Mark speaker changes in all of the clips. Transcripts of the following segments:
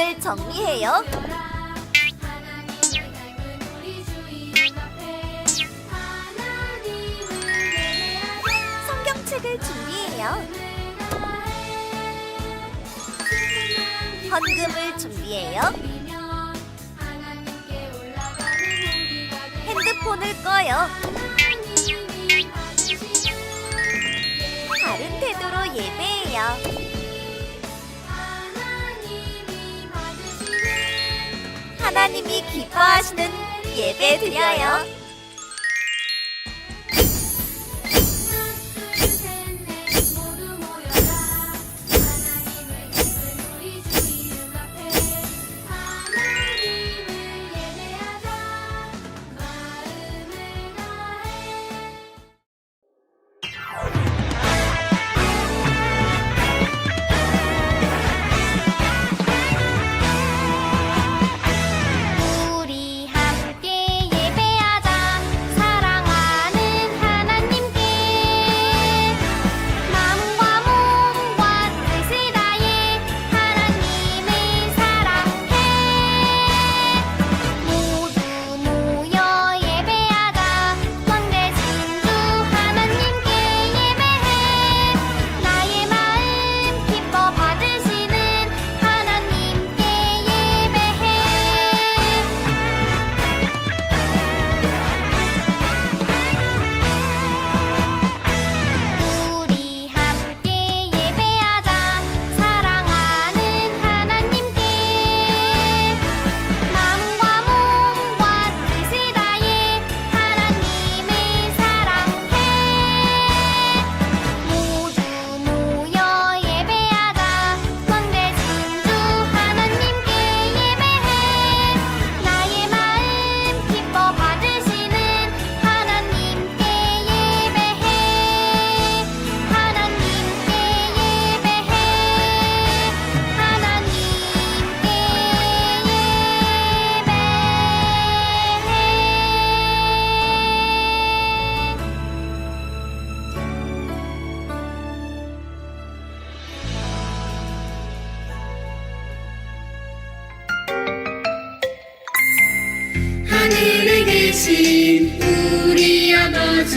Speaker 1: 핸드폰을 정리해요. 성경책을 준비해요. 헌금을 준비해요. 핸드폰을 꺼요. 바른 태도로 예배해요. 하나님이 기뻐하시는 예배 드려요.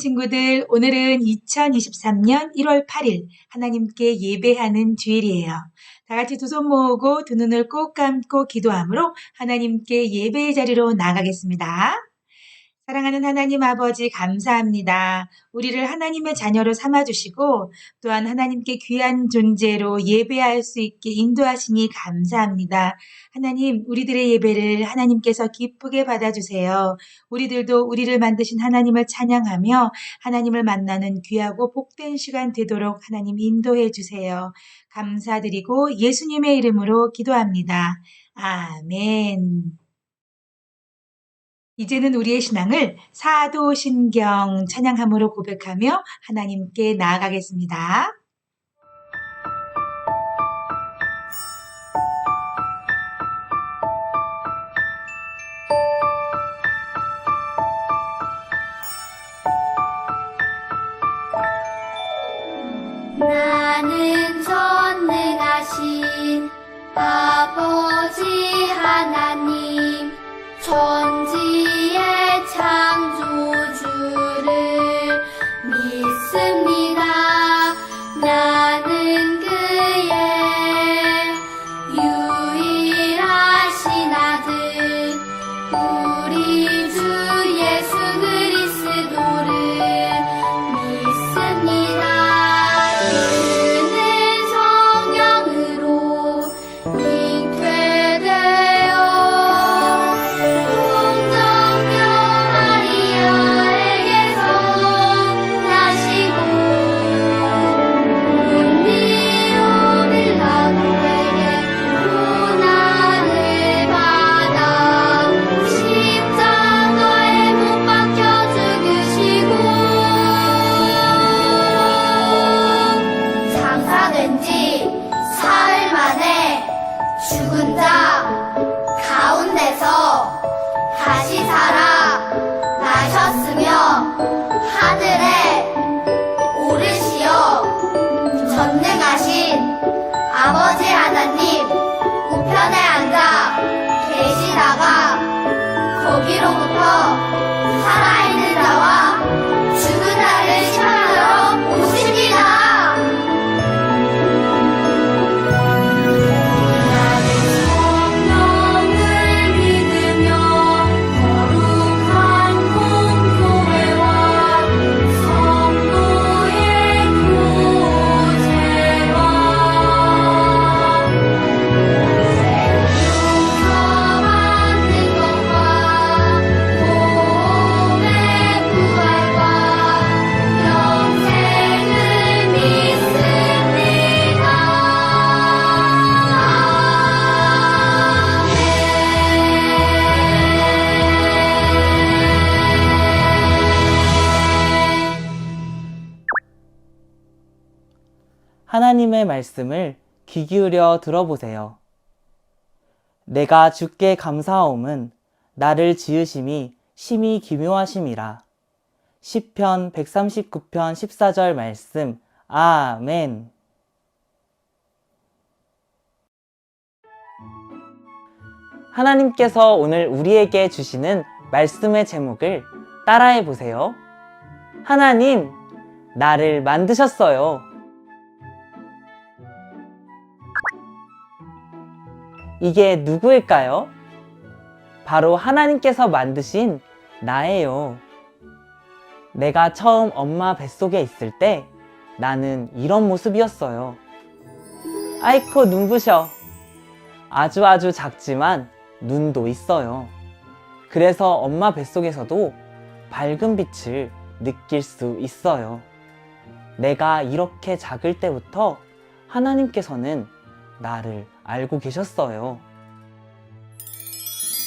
Speaker 2: 친구들, 오늘은 2023년 1월 8일 하나님께 예배하는 주일이에요. 다 같이 두 손 모으고 두 눈을 꼭 감고 기도함으로 하나님께 예배의 자리로 나가겠습니다. 사랑하는 하나님 아버지 감사합니다. 우리를 하나님의 자녀로 삼아주시고 또한 하나님께 귀한 존재로 예배할 수 있게 인도하시니 감사합니다. 하나님, 우리들의 예배를 하나님께서 기쁘게 받아주세요. 우리들도 우리를 만드신 하나님을 찬양하며 하나님을 만나는 귀하고 복된 시간 되도록 하나님 인도해 주세요. 감사드리고 예수님의 이름으로 기도합니다. 아멘. 이제는 우리의 신앙을 사도신경 찬양함으로 고백하며 하나님께 나아가겠습니다.
Speaker 3: 나는 전능하신 아버지 하나님 천지 의창
Speaker 4: 말씀을 귀 기울여 들어보세요. 내가 주께 감사하옴은 나를 지으심이 심히 기묘하심이라. 시편 139편 14절 말씀. 아멘. 하나님께서 오늘 우리에게 주시는 말씀의 제목을 따라해 보세요. 하나님, 나를 만드셨어요. 이게 누구일까요? 바로 하나님께서 만드신 나예요. 내가 처음 엄마 뱃속에 있을 때 나는 이런 모습이었어요. 아이코 눈부셔. 아주 아주 작지만 눈도 있어요. 그래서 엄마 뱃속에서도 밝은 빛을 느낄 수 있어요. 내가 이렇게 작을 때부터 하나님께서는 나를 알고 계셨어요.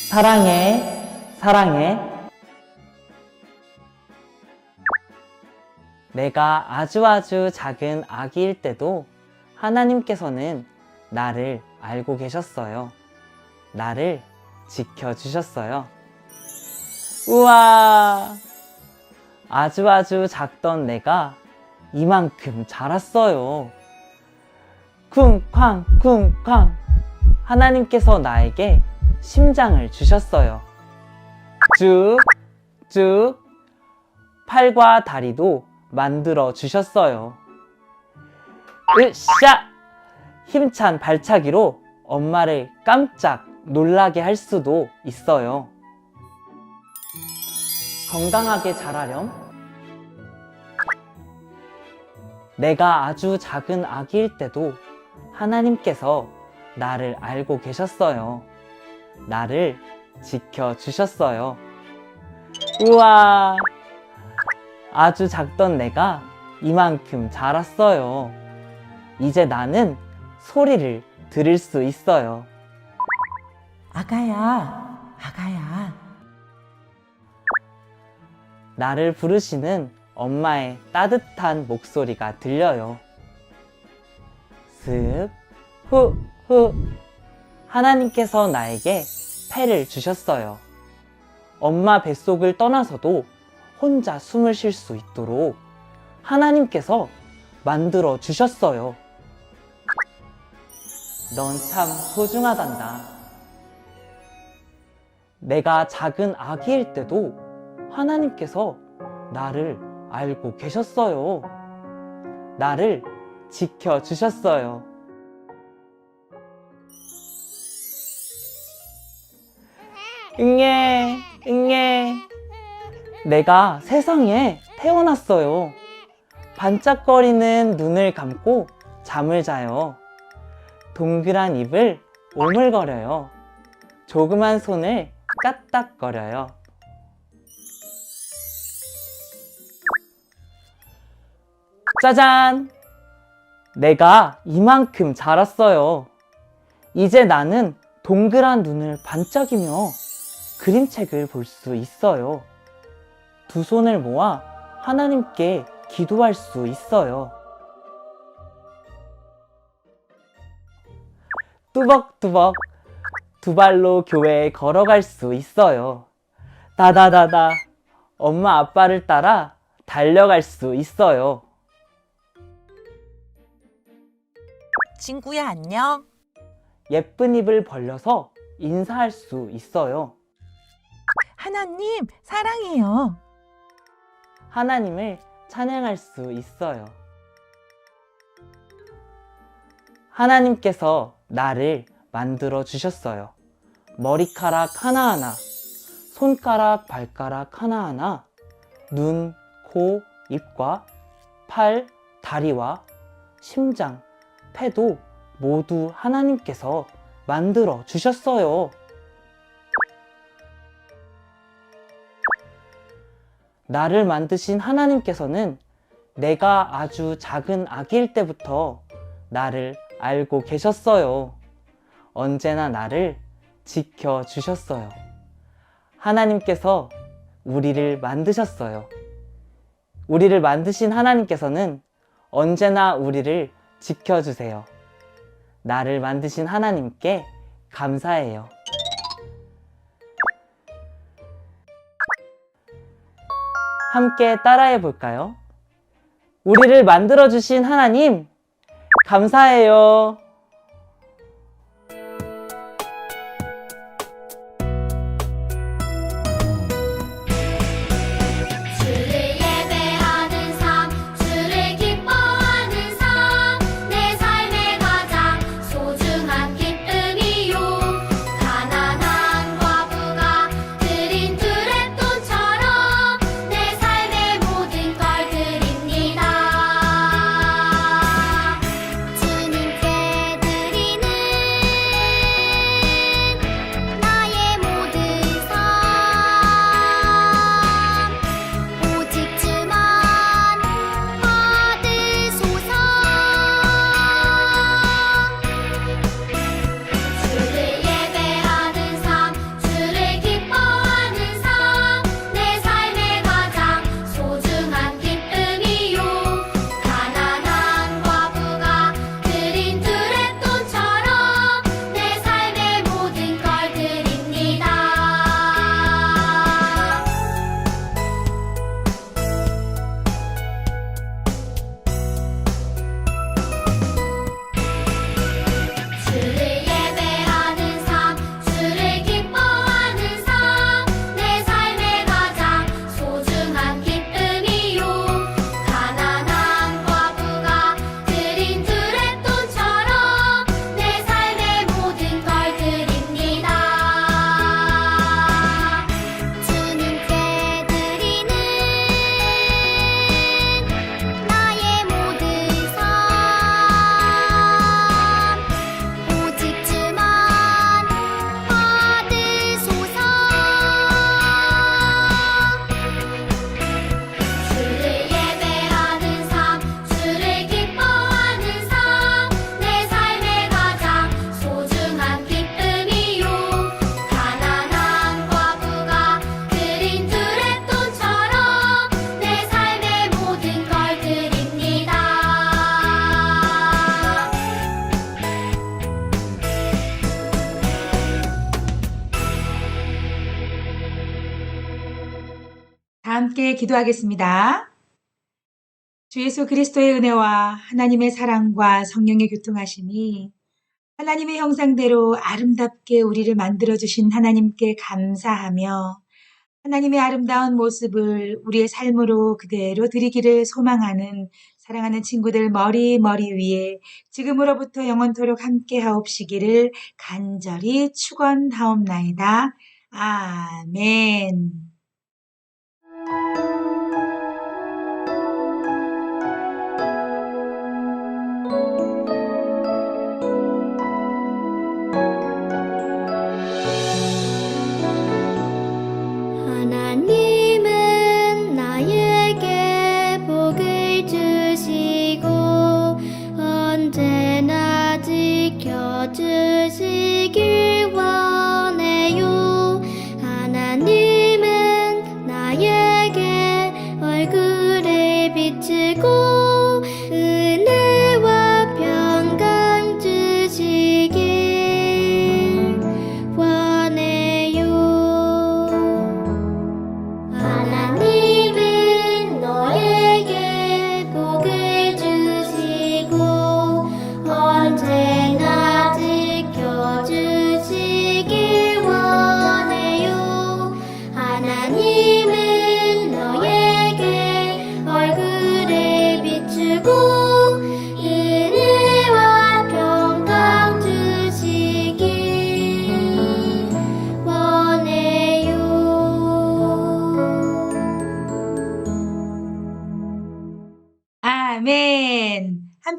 Speaker 4: 사랑해, 사랑해. 내가 아주 아주 작은 아기일 때도 하나님께서는 나를 알고 계셨어요. 나를 지켜주셨어요. 우와! 아주 아주 작던 내가 이만큼 자랐어요. 쿵쾅, 쿵쾅. 하나님께서 나에게 심장을 주셨어요. 쭉, 쭉. 팔과 다리도 만들어 주셨어요. 으쌰! 힘찬 발차기로 엄마를 깜짝 놀라게 할 수도 있어요. 건강하게 자라렴. 내가 아주 작은 아기일 때도 하나님께서 나를 알고 계셨어요. 나를 지켜주셨어요. 우와! 아주 작던 내가 이만큼 자랐어요. 이제 나는 소리를 들을 수 있어요.
Speaker 5: 아가야, 아가야.
Speaker 4: 나를 부르시는 엄마의 따뜻한 목소리가 들려요. 슥, 후, 후. 하나님께서 나에게 패를 주셨어요. 엄마 뱃속을 떠나서도 혼자 숨을 쉴 수 있도록 하나님께서 만들어 주셨어요. 넌 참 소중하단다. 내가 작은 아기일 때도 하나님께서 나를 알고 계셨어요. 나를 지켜주셨어요. 응애, 응애. 내가 세상에 태어났어요. 반짝거리는 눈을 감고 잠을 자요. 동그란 입을 오물거려요. 조그만 손을 까딱거려요. 짜잔! 내가 이만큼 자랐어요. 이제 나는 동그란 눈을 반짝이며 그림책을 볼 수 있어요. 두 손을 모아 하나님께 기도할 수 있어요. 뚜벅뚜벅 두 발로 교회에 걸어갈 수 있어요. 다다다다 엄마 아빠를 따라 달려갈 수 있어요.
Speaker 5: 친구야, 안녕.
Speaker 4: 예쁜 입을 벌려서 인사할 수 있어요.
Speaker 5: 하나님, 사랑해요.
Speaker 4: 하나님을 찬양할 수 있어요. 하나님께서 나를 만들어 주셨어요. 머리카락 하나하나, 손가락, 발가락 하나하나, 눈, 코, 입과 팔, 다리와 심장, 폐도 모두 하나님께서 만들어 주셨어요. 나를 만드신 하나님께서는 내가 아주 작은 아기일 때부터 나를 알고 계셨어요. 언제나 나를 지켜주셨어요. 하나님께서 우리를 만드셨어요. 우리를 만드신 하나님께서는 언제나 우리를
Speaker 1: 지켜주세요. 나를 만드신 하나님께 감사해요. 함께 따라해 볼까요? 우리를 만들어주신 하나님, 감사해요.
Speaker 2: 기도하겠습니다. 주 예수 그리스도의 은혜와 하나님의 사랑과 성령의 교통하심이 하나님의 형상대로 아름답게 우리를 만들어주신 하나님께 감사하며 하나님의 아름다운 모습을 우리의 삶으로 그대로 드리기를 소망하는 사랑하는 친구들 머리 머리 위에 지금으로부터 영원토록 함께 하옵시기를 간절히 축원하옵나이다. 아멘.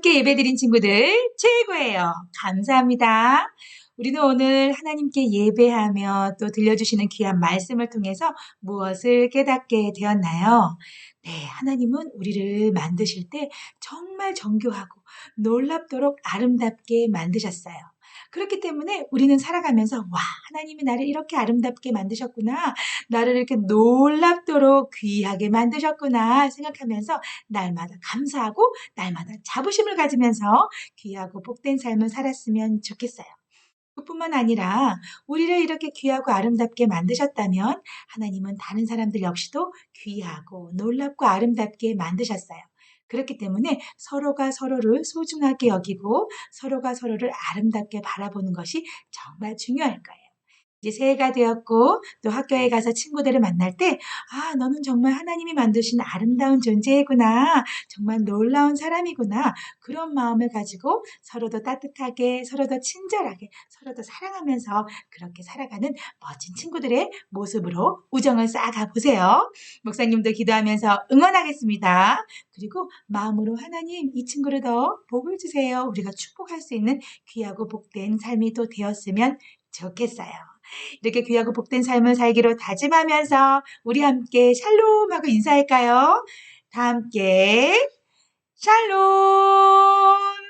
Speaker 2: 함께 예배드린 친구들 최고예요. 감사합니다. 우리는 오늘 하나님께 예배하며 또 들려주시는 귀한 말씀을 통해서 무엇을 깨닫게 되었나요? 네, 하나님은 우리를 만드실 때 정말 정교하고 놀랍도록 아름답게 만드셨어요. 그렇기 때문에 우리는 살아가면서 와, 하나님이 나를 이렇게 아름답게 만드셨구나. 나를 이렇게 놀랍도록 귀하게 만드셨구나 생각하면서 날마다 감사하고 날마다 자부심을 가지면서 귀하고 복된 삶을 살았으면 좋겠어요. 그뿐만 아니라 우리를 이렇게 귀하고 아름답게 만드셨다면 하나님은 다른 사람들 역시도 귀하고 놀랍고 아름답게 만드셨어요. 그렇기 때문에 서로가 서로를 소중하게 여기고 서로가 서로를 아름답게 바라보는 것이 정말 중요할 거예요. 이제 새해가 되었고 또 학교에 가서 친구들을 만날 때, 아, 너는 정말 하나님이 만드신 아름다운 존재구나. 정말 놀라운 사람이구나. 그런 마음을 가지고 서로도 따뜻하게, 서로도 친절하게, 서로도 사랑하면서 그렇게 살아가는 멋진 친구들의 모습으로 우정을 쌓아가 보세요. 목사님도 기도하면서 응원하겠습니다. 그리고 마음으로 하나님 이 친구를 더 복을 주세요. 우리가 축복할 수 있는 귀하고 복된 삶이 또 되었으면 좋겠어요. 이렇게 귀하고 복된 삶을 살기로 다짐하면서 우리 함께 샬롬하고 인사할까요? 다 함께 샬롬!